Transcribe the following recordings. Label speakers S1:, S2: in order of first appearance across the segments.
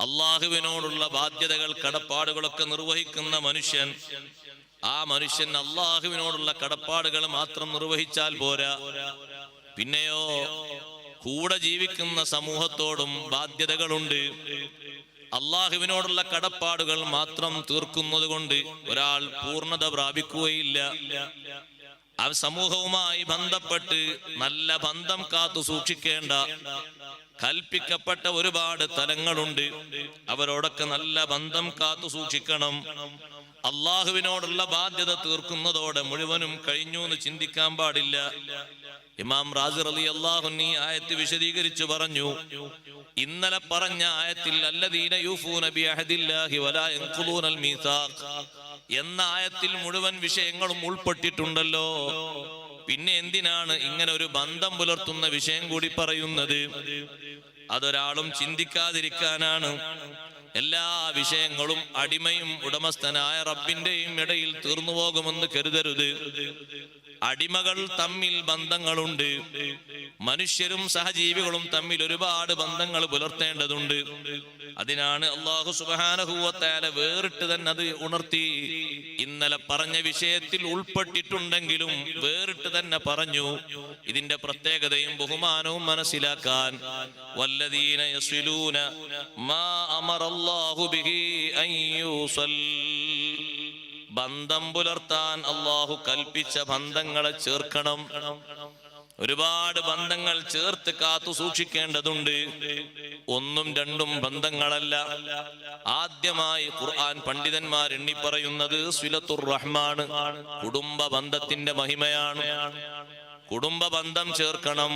S1: അള്ളാഹുവിനോടുള്ള ബാധ്യതകൾ കടപ്പാടുകളൊക്കെ നിർവഹിക്കുന്ന മനുഷ്യൻ ആ മനുഷ്യൻ അള്ളാഹുവിനോടുള്ള കടപ്പാടുകൾ മാത്രം നിർവഹിച്ചാൽ പോരാ. പിന്നെയോ കൂടെ ജീവിക്കുന്ന സമൂഹത്തോടും ബാധ്യതകളുണ്ട്. അള്ളാഹുവിനോടുള്ള കടപ്പാടുകൾ മാത്രം തീർക്കുന്നത് കൊണ്ട് ഒരാൾ പൂർണത പ്രാപിക്കുകയില്ല. ആ സമൂഹവുമായി ബന്ധപ്പെട്ട് നല്ല ബന്ധം കാത്തു സൂക്ഷിക്കേണ്ട കൽപ്പിക്കപ്പെട്ട ഒരുപാട് തലങ്ങളുണ്ട്. അവരോടൊക്കെ നല്ല ബന്ധം കാത്തു സൂക്ഷിക്കണം. അള്ളാഹുവിനോടുള്ള ബാധ്യത തീർക്കുന്നതോടെ മുഴുവനും കഴിഞ്ഞു എന്ന് ചിന്തിക്കാൻ പാടില്ല. ഇമാം റാസിർ അലി അള്ളാഹുന്നി ആയത്ത് വിശദീകരിച്ചു പറഞ്ഞു. ഇന്നലെ പറഞ്ഞ ആയത്തിൽ അല്ലദീന എന്ന ആയത്തിൽ മുഴുവൻ വിഷയങ്ങളും ഉൾപ്പെട്ടിട്ടുണ്ടല്ലോ. പിന്നെ എന്തിനാണ് ഇങ്ങനെ ഒരു ബന്ധം പുലർത്തുന്ന വിഷയം കൂടി പറയുന്നത്? അതൊരാളും ചിന്തിക്കാതിരിക്കാനാണ്. എല്ലാ വിഷയങ്ങളും അടിമയും ഉടമസ്ഥനായ റബ്ബിന്റെയും ഇടയിൽ തീർന്നു പോകുമെന്ന് കരുതരുത്. അടിമകൾ തമ്മിൽ ബന്ധങ്ങളുണ്ട്. മനുഷ്യരും സഹജീവികളും തമ്മിൽ ഒരുപാട് ബന്ധങ്ങൾ പുലർത്തേണ്ടതുണ്ട്. അതിനാണ് അള്ളാഹു സുബാനഹൂവത്താല വേറിട്ട് തന്നെ അത് ഉണർത്തി. ഇന്നലെ പറഞ്ഞ വിഷയത്തിൽ ഉൾപ്പെട്ടിട്ടുണ്ടെങ്കിലും വേറിട്ട് തന്നെ പറഞ്ഞു. ഇതിന്റെ പ്രത്യേകതയും ബഹുമാനവും മനസ്സിലാക്കാൻ. യസ്വിലൂന മാ അള്ളാഹു ബിഹി അൻ യൂസൽ ബന്ധം പുലർത്താൻ അള്ളാഹു കൽപ്പിച്ച ബന്ധങ്ങളെ ചേർക്കണം. ഒരുപാട് ബന്ധങ്ങൾ ചേർത്ത് കാത്തു സൂക്ഷിക്കേണ്ടതുണ്ട്. ഒന്നും രണ്ടും ബന്ധങ്ങളല്ല. ആദ്യമായി ഖുർആൻ പണ്ഡിതന്മാർ എണ്ണി പറയുന്നത് സുലത്തുർ റഹ്മാൻ കുടുംബ ബന്ധത്തിന്റെ മഹിമയാണ്. കുടുംബ ബന്ധം ചേർക്കണം.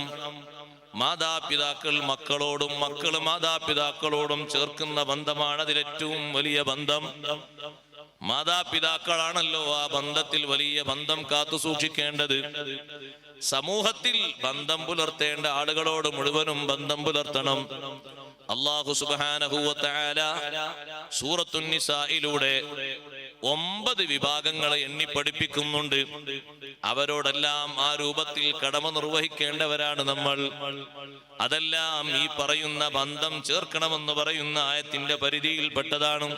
S1: മാതാപിതാക്കൾ മക്കളോടും മക്കൾ മാതാപിതാക്കളോടും ചേർക്കുന്ന ബന്ധമാണ് അതിലേറ്റവും വലിയ ബന്ധം. മാതാപിതാക്കളാണല്ലോ ആ ബന്ധത്തിൽ വലിയ ബന്ധം കാത്തു സൂക്ഷിക്കേണ്ടത്. സമൂഹത്തിൽ ബന്ധം പുലർത്തേണ്ട ആളുകളോട് മുഴുവനും ബന്ധം പുലർത്തണം. അള്ളാഹു സുബാനഹൂവത്തായ സൂറത്തുന്നിസയിലൂടെ ഒമ്പത് വിഭാഗങ്ങളെ എണ്ണി പഠിപ്പിക്കുന്നുണ്ട്. അവരോടെല്ലാം ആ രൂപത്തിൽ കടമ നിർവഹിക്കേണ്ടവരാണ് നമ്മൾ. അതെല്ലാം ഈ പറയുന്ന ബന്ധം ചേർക്കണമെന്ന് പറയുന്ന ആയത്തിന്റെ പരിധിയിൽപ്പെട്ടതാണ്.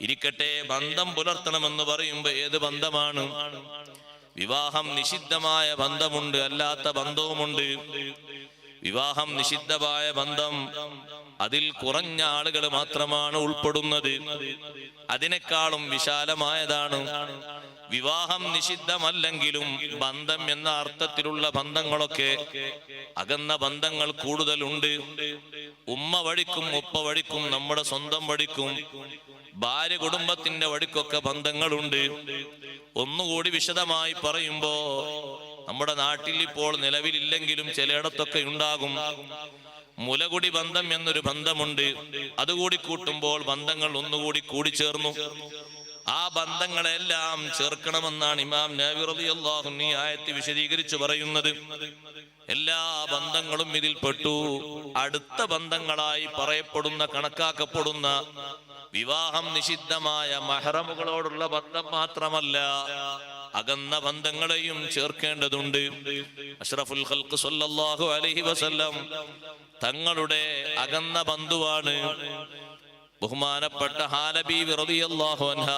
S1: ഇരിക്കട്ടെ ബന്ധം പുലർത്തണമെന്ന് പറയുമ്പോ ഏത് ബന്ധമാണ്? വിവാഹം നിഷിദ്ധമായ ബന്ധമുണ്ട് അല്ലാത്ത ബന്ധവുമുണ്ട്. വിവാഹം നിഷിദ്ധമായ ബന്ധം അതിൽ കുറഞ്ഞ ആളുകൾ മാത്രമാണ് ഉൾപ്പെടുന്നത്. അതിനേക്കാളും വിശാലമായതാണ് വിവാഹം നിഷിദ്ധമല്ലെങ്കിലും ബന്ധം എന്ന അർത്ഥത്തിലുള്ള ബന്ധങ്ങളൊക്കെ അകന്ന ബന്ധങ്ങൾ കൂടുതലുണ്ട്. ഉമ്മ വഴിക്കും ഉപ്പ വഴിക്കും നമ്മുടെ സ്വന്തം വഴിക്കും ഭാര്യ കുടുംബത്തിന്റെ വഴിക്കൊക്കെ ബന്ധങ്ങളുണ്ട്. ഒന്നുകൂടി വിശദമായി പറയുമ്പോ നമ്മുടെ നാട്ടിൽ ഇപ്പോൾ നിലവിലില്ലെങ്കിലും ചിലയിടത്തൊക്കെ ഉണ്ടാകും. മുലകുടി ബന്ധം എന്നൊരു ബന്ധമുണ്ട്. അതുകൂടി കൂട്ടുമ്പോൾ ബന്ധങ്ങൾ ഒന്നുകൂടി കൂടിച്ചേർന്നു. ആ ബന്ധങ്ങളെല്ലാം ചേർക്കണമെന്നാണ് ഇമാം നബിറിയാഹു ഈ ആയത്ത് വിശദീകരിച്ചു പറയുന്നത്. എല്ലാ ബന്ധങ്ങളും ഇതിൽപ്പെട്ടു. അടുത്ത ബന്ധങ്ങളായി പറയപ്പെടുന്ന കണക്കാക്കപ്പെടുന്ന വിവാഹം നിഷിദ്ധമായ മഹറമുകളോടുള്ള ബന്ധം മാത്രമല്ല അകന്ന ബന്ധങ്ങളെയും ചേർക്കേണ്ടതുണ്ട്. അഷ്റഫുൽ ഖൽക്ക് സല്ലല്ലാഹു അലൈഹി വസല്ലം തങ്ങളുടെ അകന്ന ബന്ധുവാണ്. ബഹുമാനപ്പെട്ട ഹാലബി റളിയല്ലാഹു അൻഹ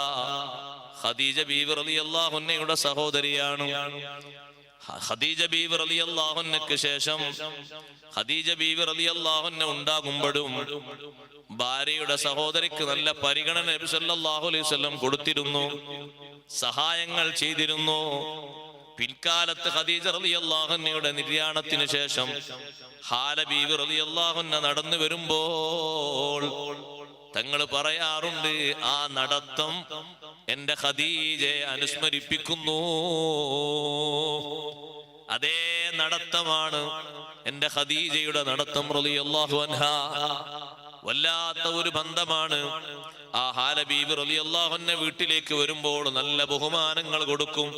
S1: ഖദീജ ബീവി റളിയല്ലാഹു അൻഹയുടെ സഹോദരിയാണ്. ഖദീജ ബീവി റളിയല്ലാഹു അൻഹയ്ക്ക് ശേഷം ഖദീജ ബീവി റളിയല്ലാഹു അൻഹ ഉണ്ടാകുമ്പോഴും ഭാര്യയുടെ സഹോദരിക്ക് നല്ല പരിഗണന നബി സല്ലല്ലാഹു അലൈഹി കൊടുത്തിരുന്നു. സഹായങ്ങൾ ചെയ്തിരുന്നു. പിൽക്കാലത്ത് ഖദീജ റളിയല്ലാഹു അൻഹയുടെ നിര്യാണത്തിന് ശേഷം ഹാലബീബ് ബീവി റളിയല്ലാഹു അൻഹ നടന്നു വരുമ്പോൾ തങ്ങൾ പറയാറുണ്ട് ആ നടത്തം എന്റെ ഖദീജയെ അനുസ്മരിപ്പിക്കുന്നു. അതേ നടത്തമാണ് എന്റെ ഖദീജയുടെ നടത്തം. റളിയല്ലാഹു അൻഹ വല്ലാത്ത ഒരു ബന്ധമാണ്. ആ ഹാലബീബ് റളിയല്ലാഹുവിന്റെ വീട്ടിലേക്ക് വരുമ്പോൾ നല്ല ബഹുമാനങ്ങൾ കൊടുക്കും.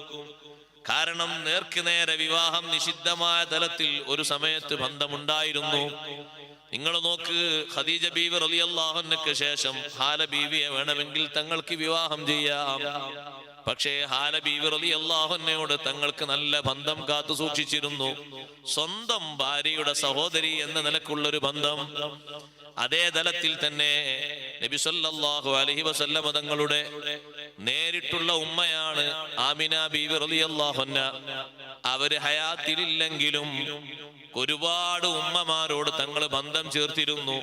S1: കാരണം നേർക്കുനേരെ വിവാഹം നിഷിദ്ധമായ തലത്തിൽ ഒരു സമയത്ത് ബന്ധമുണ്ടായിരുന്നു. നിങ്ങൾ നോക്ക് ഖദീജ ബീവി അള്ളാഹുനക്ക് ശേഷം ഹാല ബീവിയെ വേണമെങ്കിൽ തങ്ങൾക്ക് വിവാഹം ചെയ്യാം. പക്ഷേ ഹാല ബീവി റളിയല്ലാഹുവിനോട് തങ്ങൾക്ക് നല്ല ബന്ധം കാത്തു സൂക്ഷിച്ചിരുന്നു. സ്വന്തം ഭാര്യയുടെ സഹോദരി എന്ന നിലക്കുള്ളൊരു ബന്ധം. അതേ തലത്തിൽ തന്നെ നബി സല്ലല്ലാഹു അലൈഹി വസല്ലമ തങ്ങളുടെ നേരിട്ടുള്ള ഉമ്മയാണ് ആമിന ബീവി അൻഹ. അവർ ഹയാത്തിലില്ലെങ്കിലും ഒരുപാട് ഉമ്മമാരോട് തങ്ങൾ ബന്ധം ചേർത്തിരുന്നു.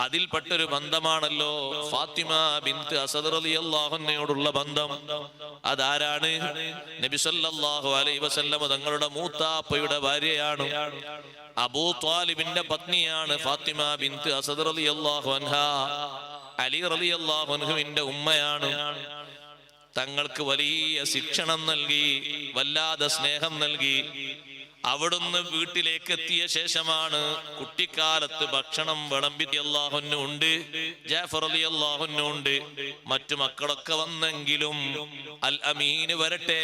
S1: അതിൽപ്പെട്ടൊരു ബന്ധമാണല്ലോ ഫാത്തിമ ബിന്ത് അസദ് അള്ളാഹുനയോടുള്ള ബന്ധം. അതാരാണ്? നബി സല്ലല്ലാഹു അലൈഹി വസല്ലമ തങ്ങളുടെ മൂത്താപ്പയുടെ ഭാര്യയാണ്. അബൂ ത്വാലിബിന്റെ പത്നിയാണ് ഫാത്തിമ ബിന്ത് അസദ് റളിയല്ലാഹു അൻഹ. അലി റളിയല്ലാഹു അൻഹുവിന്റെ ഉമ്മയാണ്. തങ്ങൾക്ക് വലിയ ശിക്ഷണം നൽകി വല്ലാതെ സ്നേഹം നൽകി. അവിടുന്ന് വീട്ടിലേക്ക് എത്തിയ ശേഷമാണ് കുട്ടിക്കാലത്ത് ഭക്ഷണം വിളമ്പി അള്ളാഹുനു ഉണ്ട് ജാഫർ അലി അള്ളാഹുനു ഉണ്ട്. മറ്റു മക്കളൊക്കെ വന്നെങ്കിലും അൽ അമീന് വരട്ടെ.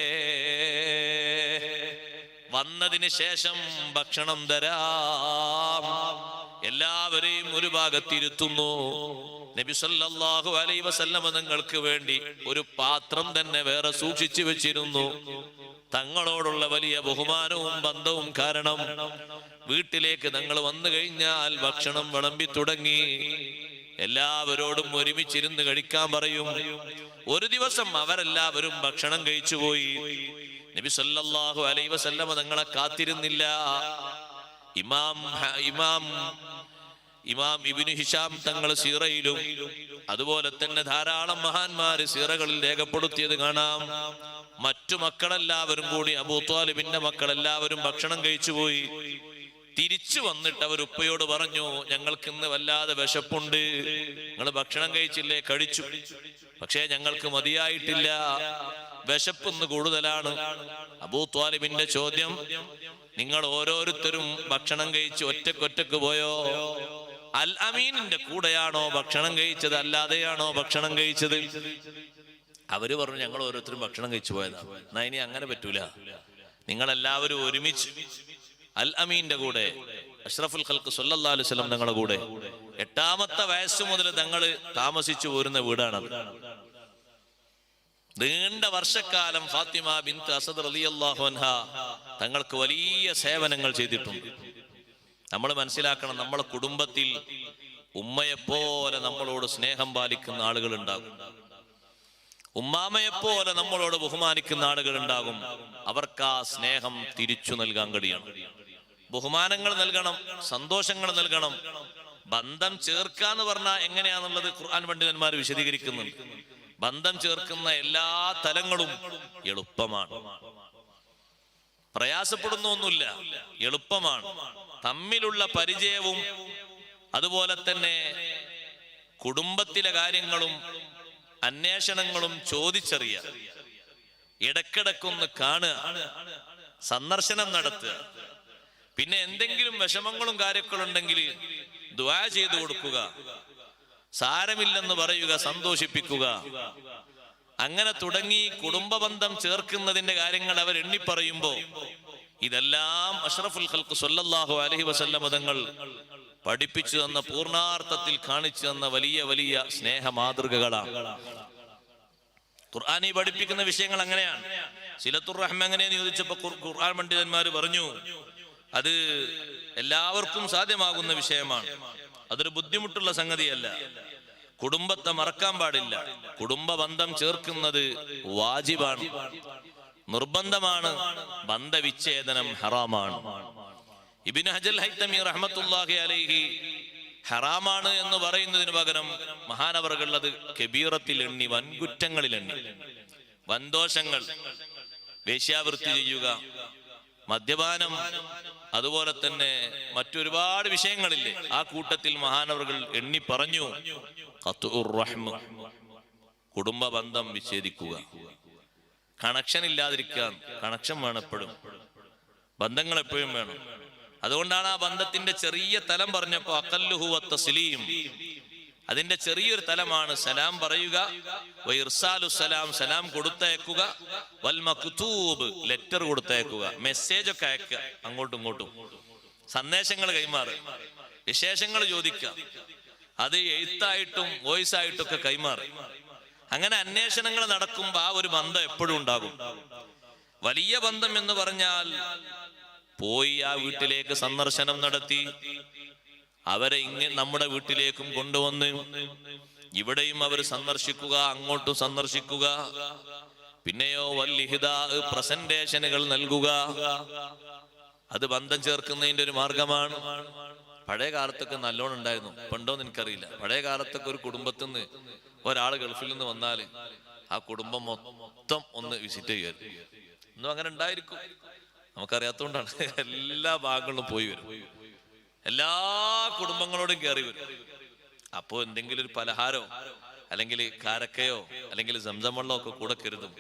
S1: വന്നതിന് ശേഷം ഭക്ഷണം തരാം. എല്ലാവരെയും ഒരു ഭാഗത്തിരുത്തുന്നു. നബി സല്ലല്ലാഹു അലൈഹി വസല്ലമ നിങ്ങൾക്ക് വേണ്ടി ഒരു പാത്രം തന്നെ വേറെ സൂക്ഷിച്ചു വെച്ചിരുന്നു. തങ്ങളോടുള്ള വലിയ ബഹുമാനവും ബന്ധവും കാരണം വീട്ടിലേക്ക് നിങ്ങൾ വന്നു കഴിഞ്ഞാൽ ഭക്ഷണം വിളമ്പി തുടങ്ങി. എല്ലാവരോടും ഒരുമിച്ചിരുന്ന് കഴിക്കാൻ പറയും. ഒരു ദിവസം അവരെല്ലാവരും ഭക്ഷണം കഴിച്ചുപോയി. നബി സല്ലല്ലാഹു അലൈഹി വസല്ലമ തങ്ങളെ കാത്തിരുന്നില്ല. ഇമാം ഇമാം ഇമാം ഇബിനു ഹിഷാം തങ്ങൾ സീറയിലും അതുപോലെ തന്നെ ധാരാളം മഹാന്മാര് സീറകളിൽ രേഖപ്പെടുത്തിയത് കാണാം. മറ്റു മക്കളെല്ലാവരും കൂടി അബൂത്വാലിബിന്റെ മക്കളെല്ലാവരും ഭക്ഷണം കഴിച്ചുപോയി. തിരിച്ചു വന്നിട്ട് അവർ ഉപ്പയോട് പറഞ്ഞു ഞങ്ങൾക്ക് ഇന്ന് വല്ലാതെ വിശപ്പുണ്ട്. നിങ്ങൾ ഭക്ഷണം കഴിച്ചില്ലേ? കഴിച്ചു. പക്ഷേ ഞങ്ങൾക്ക് മതിയായിട്ടില്ല. വിശപ്പ് ഇന്ന് കൂടുതലാണ്. അബൂ ത്വാലിബിന്റെ ചോദ്യം നിങ്ങൾ ഓരോരുത്തരും ഭക്ഷണം കഴിച്ച് ഒറ്റക്കൊറ്റക്ക് പോയോ? അൽ അമീനിന്റെ കൂടെയാണോ ഭക്ഷണം കഴിച്ചത്? അല്ലാതെയാണോ ഭക്ഷണം കഴിച്ചത്? അവർ പറഞ്ഞു ഞങ്ങൾ ഓരോരുത്തരും ഭക്ഷണം കഴിച്ചു പോയതാ. എന്നാ ഇനി അങ്ങനെ പറ്റൂല. നിങ്ങളെല്ലാവരും ഒരുമിച്ച് അൽ അമീന്റെ കൂടെ അഷ്റഫുൽ ഖൽക്ക് അലൈഹി വസല്ലം തങ്ങളുടെ കൂടെ. എട്ടാമത്തെ വയസ്സ് മുതൽ തങ്ങൾ താമസിച്ചു പോരുന്ന വീടാണത്. നീണ്ട വർഷക്കാലം ഫാത്തിമ ബിന്ത് അസദ് റളിയല്ലാഹു അൻഹ തങ്ങൾക്ക് വലിയ സേവനങ്ങൾ ചെയ്തിട്ടുണ്ട് നമ്മൾ മനസ്സിലാക്കണം നമ്മളെ കുടുംബത്തിൽ ഉമ്മയെപ്പോലെ നമ്മളോട് സ്നേഹം പാലിക്കുന്ന ആളുകൾ ഉണ്ടാകും ഉമ്മാമയെപ്പോലെ നമ്മളോട് ബഹുമാനിക്കുന്ന ആളുകൾ ഉണ്ടാകും അവർക്ക് ആ സ്നേഹം തിരിച്ചു നൽകാൻ കഴിയണം. ബഹുമാനങ്ങൾ നൽകണം സന്തോഷങ്ങൾ നൽകണം ബന്ധം ചേർക്കാന്ന് പറഞ്ഞാൽ എങ്ങനെയാന്നുള്ളത് ഖുർആൻ പണ്ഡിതന്മാർ വിശദീകരിക്കുന്നുണ്ട്. ബന്ധം ചേർക്കുന്ന എല്ലാ തലങ്ങളും എളുപ്പമാണ്. പ്രയാസപ്പെടുന്ന ഒന്നുമില്ല എളുപ്പമാണ്. തമ്മിലുള്ള പരിചയവും അതുപോലെ തന്നെ കുടുംബത്തിലെ കാര്യങ്ങളും അന്വേഷണങ്ങളും ചോദിച്ചറിയ ഇടക്കിടക്കൊന്ന് കാണുക സന്ദർശനം നടത്തുക. പിന്നെ എന്തെങ്കിലും വിഷമങ്ങളും കാര്യങ്ങളും ഉണ്ടെങ്കിൽ ദ്വാ ചെയ്തു കൊടുക്കുക. സാരമില്ലെന്ന് പറയുക സന്തോഷിപ്പിക്കുക. അങ്ങനെ തുടങ്ങി കുടുംബബന്ധം ചേർക്കുന്നതിന്റെ കാര്യങ്ങൾ അവർ എണ്ണിപ്പറയുമ്പോ ഇതെല്ലാം അഷ്റഫുൽ ഖൽക്ക് സൊല്ലാഹു അലഹി വസല്ലമ തങ്ങൾ പഠിപ്പിച്ചു തന്ന പൂർണാർത്ഥത്തിൽ കാണിച്ചു തന്ന വലിയ വലിയ സ്നേഹ മാതൃകകളാണ്. ഖുർആാനി പഠിപ്പിക്കുന്ന വിഷയങ്ങൾ അങ്ങനെയാണ്. സിലത്തുർ റഹ്മ എങ്ങനെയെന്ന് ചോദിച്ചപ്പോ ഖുർ- ഖുർആൻ പണ്ഡിതന്മാർ പറഞ്ഞു അത് എല്ലാവർക്കും സാധ്യമാകുന്ന വിഷയമാണ്. അതൊരു ബുദ്ധിമുട്ടുള്ള സംഗതിയല്ല. കുടുംബത്തെ മറക്കാൻ പാടില്ല. കുടുംബ ബന്ധം ചേർക്കുന്നത് വാജിബാണ്. നിർബന്ധമാണ് ബന്ധവിച്ഛേദനം ഹറാമാണ്. ഇബിൻ ഹജൽ ഹൈത്തമി റഹ്മത്തുല്ലാഹി അലൈഹി ഹറാമാണ് എന്ന് പറയുന്നതിന് പകരം മഹാനവറുകൾ അത് കബീറത്തിൽ എണ്ണി വൻകുറ്റങ്ങളിൽ എണ്ണി. വൻദോഷങ്ങൾ വേശ്യാവൃത്തി ചെയ്യുക മദ്യപാനം അതുപോലെ തന്നെ മറ്റൊരുപാട് വിഷയങ്ങളില്ലേ? ആ കൂട്ടത്തിൽ മഹാനവറുകൾ എണ്ണി പറഞ്ഞു കുടുംബ ബന്ധം വിച്ഛേദിക്കുക. കണക്ഷൻ ഇല്ലാതിരിക്കാൻ കണക്ഷൻ വേണം എപ്പോഴും ബന്ധങ്ങൾ എപ്പോഴും വേണം. അതുകൊണ്ടാണ് ആ ബന്ധത്തിന്റെ ചെറിയ തലം പറഞ്ഞപ്പോ അക്കല്ലുഹുവ തസ്ലീം അതിന്റെ ചെറിയൊരു തലമാണ് സലാം പറയുക സലാം സലാം കൊടുത്തയക്കുക വൽ മക്തൂബ് ലെറ്റർ കൊടുത്തയക്കുക മെസ്സേജ് ഒക്കെ അയക്കുക അങ്ങോട്ടും ഇങ്ങോട്ടും. സന്ദേശങ്ങൾ കൈമാറുക വിശേഷങ്ങൾ ചോദിക്കുക അത് എഴുത്തായിട്ടും വോയിസ് ആയിട്ടും ഒക്കെ കൈമാറി. അങ്ങനെ അന്വേഷണങ്ങൾ നടക്കുമ്പോൾ ആ ഒരു ബന്ധം എപ്പോഴും ഉണ്ടാകും. വലിയ ബന്ധം എന്ന് പറഞ്ഞാൽ പോയി ആ വീട്ടിലേക്ക് സന്ദർശനം നടത്തി അവരെ ഇങ്ങനെ നമ്മുടെ വീട്ടിലേക്കും കൊണ്ടുവന്ന് ഇവിടെയും അവർ സന്ദർശിക്കുക അങ്ങോട്ടും സന്ദർശിക്കുക. പിന്നെയോ വല്ലിഹിത പ്രസന്റേഷനുകൾ നൽകുക. അത് ബന്ധം ചേർക്കുന്നതിന്റെ ഒരു മാർഗമാണ്. പഴയ കാലത്തൊക്കെ നല്ലോണം ഉണ്ടായിരുന്നു. പണ്ടോന്ന് എനിക്കറിയില്ല. പഴയ കാലത്തൊക്കെ ഒരു കുടുംബത്തിൽ നിന്ന് ഒരാൾ ഗൾഫിൽ നിന്ന് വന്നാൽ ആ കുടുംബം മൊത്തം ഒന്ന് വിസിറ്റ് ചെയ്യുമായിരുന്നു. ഒന്നും അങ്ങനെ ഉണ്ടായിരിക്കും. നമുക്കറിയാത്തോണ്ടാണ് എല്ലാ ഭാഗങ്ങളിലും പോയി വരും. എല്ലാ കുടുംബങ്ങളോടും കയറി വരും. അപ്പോ എന്തെങ്കിലും ഒരു പലഹാരോ അല്ലെങ്കിൽ കാരക്കയോ അല്ലെങ്കിൽ സംസം വെള്ളമോ ഒക്കെ കൂടെ കരുതും.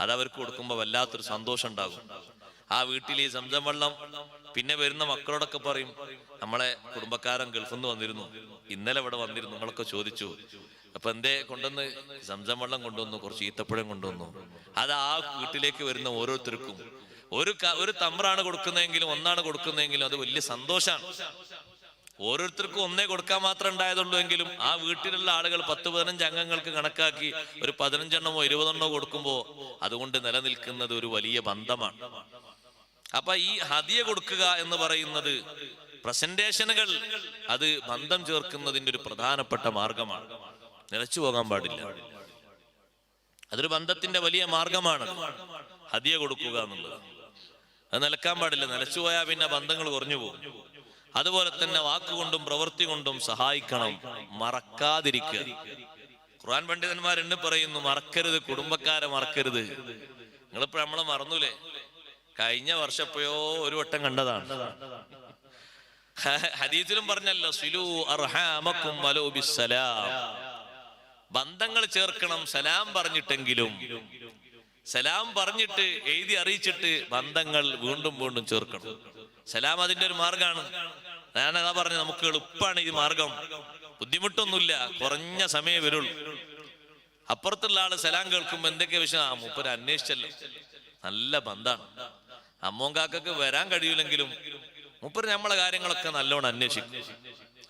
S1: അത് അവർക്ക് കൊടുക്കുമ്പോൾ വല്ലാത്തൊരു സന്തോഷം ഉണ്ടാകും. ആ വീട്ടിൽ ഈ സംസം വെള്ളം പിന്നെ വരുന്ന മക്കളോടൊക്കെ പറയും നമ്മളെ കുടുംബക്കാരൻ ഗൾഫിൽ നിന്ന് വന്നിരുന്നു. ഇന്നലെ ഇവിടെ വന്നിരുന്നു. നിങ്ങളൊക്കെ ചോദിച്ചു. അപ്പൊ എന്തേ കൊണ്ടുവന്ന്? സംസം വെള്ളം കൊണ്ടുവന്നു കുറച്ച് ഈത്തപ്പഴം കൊണ്ടുവന്നു. അത് ആ വീട്ടിലേക്ക് വരുന്ന ഓരോരുത്തർക്കും. ഒരു ഒരു തമ്പ്രാണ് കൊടുക്കുന്നതെങ്കിലും ഒന്നാണ് കൊടുക്കുന്നതെങ്കിലും അത് വലിയ സന്തോഷമാണ് ഓരോരുത്തർക്കും ഒന്നേ കൊടുക്കാൻ മാത്രം ഉണ്ടായതുള്ളൂ എങ്കിലും ആ വീട്ടിലുള്ള ആളുകൾ പത്ത് പതിനഞ്ച് അംഗങ്ങൾക്ക് കണക്കാക്കി ഒരു പതിനഞ്ചെണ്ണമോ ഇരുപതെണ്ണമോ കൊടുക്കുമ്പോൾ അതുകൊണ്ട് നിലനിൽക്കുന്നത് ഒരു വലിയ ബന്ധമാണ്. അപ്പൊ ഈ ഹതിയ കൊടുക്കുക എന്ന് പറയുന്നത് പ്രസന്റേഷനുകൾ അത് ബന്ധം ചേർക്കുന്നതിന്റെ ഒരു പ്രധാനപ്പെട്ട മാർഗമാണ്. നിലച്ചു പോകാൻ പാടില്ല. അതൊരു ബന്ധത്തിന്റെ വലിയ മാർഗമാണ് ഹതിയ കൊടുക്കുക എന്നുള്ളത്. അത് നിലക്കാൻ പാടില്ല. നിലച്ചു പോയാൽ പിന്നെ ബന്ധങ്ങൾ കുറഞ്ഞു പോകും. അതുപോലെ തന്നെ വാക്കുകൊണ്ടും പ്രവൃത്തി കൊണ്ടും സഹായിക്കണം. മറക്കാതിരിക്കുക. ഖുർആൻ പണ്ഡിതന്മാർ എന്ന് പറയുന്നു മറക്കരുത് കുടുംബക്കാരെ മറക്കരുത്. നിങ്ങളിപ്പോ നമ്മളെ മറന്നൂലേ? കഴിഞ്ഞ വർഷപ്പോയോ ഒരു വട്ടം കണ്ടതാണ്. ഹദീസിലും പറഞ്ഞല്ലോ സിലു അർഹാമക്കും ബന്ധങ്ങൾ ചേർക്കണം സലാം പറഞ്ഞിട്ടെങ്കിലും സലാം പറഞ്ഞിട്ട് എഴുതി അറിയിച്ചിട്ട് ബന്ധങ്ങൾ വീണ്ടും വീണ്ടും ചേർക്കണം. സലാം അതിന്റെ ഒരു മാർഗമാണ് ഞാൻ അതാ പറഞ്ഞു നമുക്ക് എളുപ്പമാണ് ഈ മാർഗം. ബുദ്ധിമുട്ടൊന്നുമില്ല കുറഞ്ഞ സമയം വരുള്ളൂ. അപ്പുറത്തുള്ള ആൾ സലാം കേൾക്കുമ്പോ എന്തൊക്കെ വിഷയം? ആ മൂപ്പര് അന്വേഷിച്ചല്ലോ. നല്ല ബന്ധാണ്. അമ്മോങ്കാക്കൊക്കെ വരാൻ കഴിയില്ലെങ്കിലും മൂപ്പര് നമ്മളെ കാര്യങ്ങളൊക്കെ നല്ലോണം അന്വേഷിക്കും.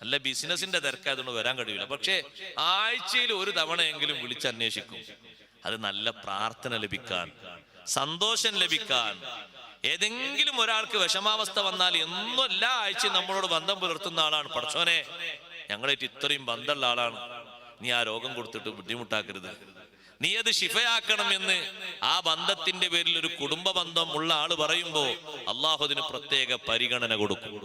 S1: നല്ല ബിസിനസിന്റെ തിരക്കായതുകൊണ്ട് വരാൻ കഴിയില്ല പക്ഷേ ആഴ്ചയിൽ ഒരു തവണയെങ്കിലും വിളിച്ച് അന്വേഷിക്കും അത് നല്ല പ്രാർത്ഥന ലഭിക്കാൻ സന്തോഷം ലഭിക്കാൻ. ഏതെങ്കിലും ഒരാൾക്ക് വിഷമാവസ്ഥ വന്നാൽ എന്നും എല്ലാ ആഴ്ചയും നമ്മളോട് ബന്ധം പുലർത്തുന്ന ആളാണ്. പടച്ചോനെ ഞങ്ങളായിട്ട് ഇത്രയും ബന്ധമുള്ള ആളാണ്. നീ ആ രോഗം കൊടുത്തിട്ട് ബുദ്ധിമുട്ടാക്കരുത്. നീ അത് ശിഫയാക്കണം എന്ന് ആ ബന്ധത്തിന്റെ പേരിൽ ഒരു കുടുംബ ബന്ധം ഉള്ള ആൾ പറയുമ്പോ അള്ളാഹുദിന് പ്രത്യേക പരിഗണന കൊടുക്കും.